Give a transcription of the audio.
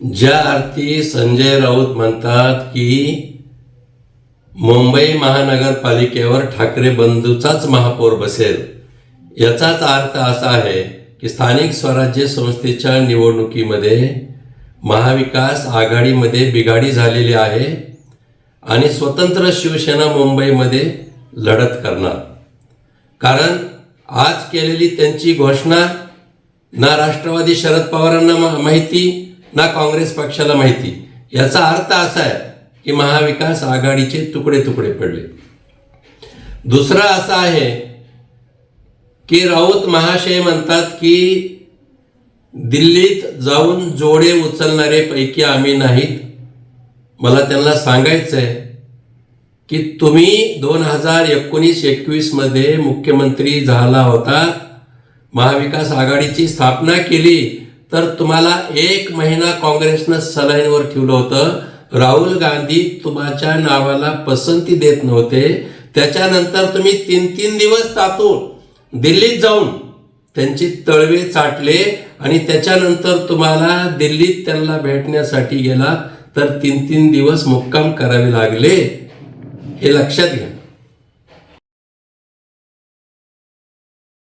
ज्या अर्थी संजय राऊत म्हणतात की मुंबई महानगरपालिकेवर ठाकरे बंधूचाच महापौर बसेल. याचाच अर्थ असा आहे की स्थानिक स्वराज्य संस्थेच्या निवडणुकीमध्ये महाविकास आघाडीमध्ये बिघाडी झालेली आहे आणि स्वतंत्र शिवसेना मुंबईमध्ये लढत करणार. कारण आज केलेली त्यांची घोषणा ना राष्ट्रवादी शरद पवारांना माहिती ना काँग्रेस पक्षाला माहिती. याचा अर्थ असा आहे की महाविकास आघाडीचे तुकडे तुकडे पडले. दुसरा असा आहे की राऊत महाशय म्हणतात की दिल्लीत जाऊन जोडे उचलणारे पैकी आम्ही नाहीत. मला त्यांना सांगायचं आहे की तुम्ही दोन हजार एकोणीस एकवीसमध्ये मुख्यमंत्री झाला होता. महाविकास आघाडीची स्थापना केली. तर तुम्हाला एक महिना काँग्रेसनं सलाईनवर ठेवलं होतं. राहुल गांधी तुमच्या नावाला पसंती देत नव्हते. त्याच्यानंतर तुम्ही तीन तीन दिवस तातून दिल्लीत जाऊन त्यांची तळवे चाटले आणि त्याच्यानंतर तुम्हाला दिल्लीत त्यांना भेटण्यासाठी गेला तर तीन तीन दिवस मुक्काम करावे लागले. हे लक्षात घ्या.